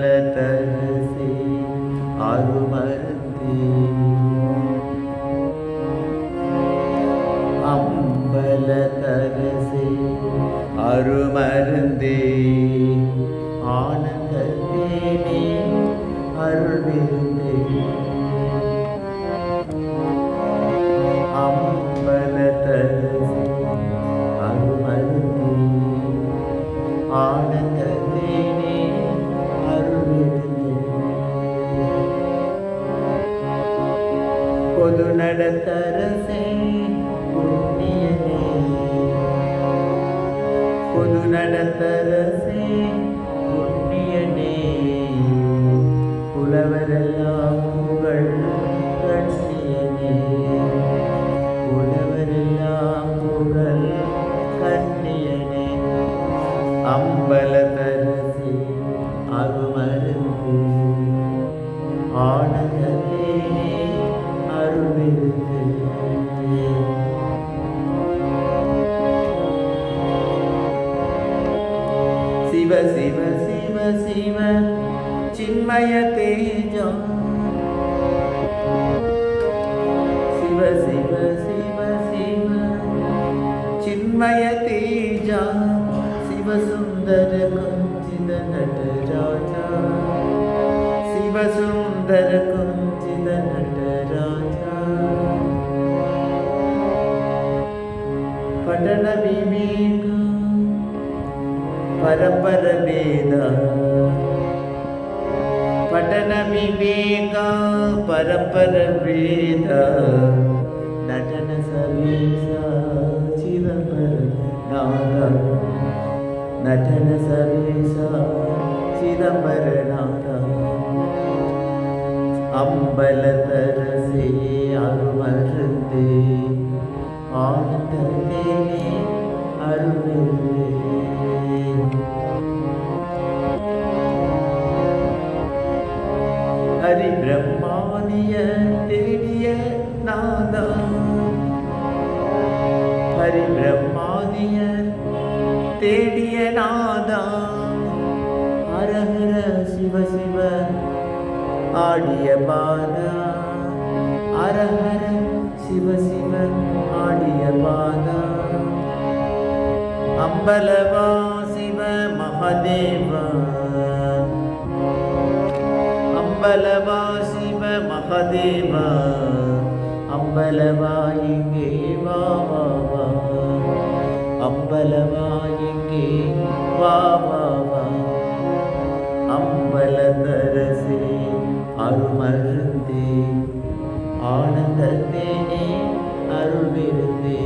അമ്പലതരസി അരുമതി അമ്പലതരസി അരുമരുന്തി ആനന്ദ അരുൾ വിരുന്തേ ஆனந்தத்தேனே அருள் விருந்தே பொது நடத்தரசே புண்ணியனே. பொது நடத்தரசே புண்ணியனே. சிவ சிவ சிவ சிவ சின்மய தேஜம் சிவ சிவ சிவ சிவ சின்மய தேஜம் சிவசுந்தர குஞ்சித நடராஜா சிவசுந்தர குஞ்சித நடராஜா பட்டண விவே பரபரவேத பட்டன விவேக பரபரவேத நடன சவேசா சிதம்பர நாக நடன சவேசா சிதம்பர நாக அம்பல தரசே அருமருந்தே ஆனந்தே ஹரி பிரம்மானிய தேடிய நாதா ஹரி பிரம்மானிய தேடிய நாதா ஹரஹர சிவ சிவ ஆடிய பாதா அரஹர சிவ சிவ அம்பலவா சிவ மகாதேவா? அம்பலவா சிவ மகாதேவா? அம்பலவா இங்கே வா வா வா. அம்பலவா இங்கே வா வா வா. அம்பலதரசே அருமருந்தே. ஆனந்தத்தேனே அருள்விருந்தே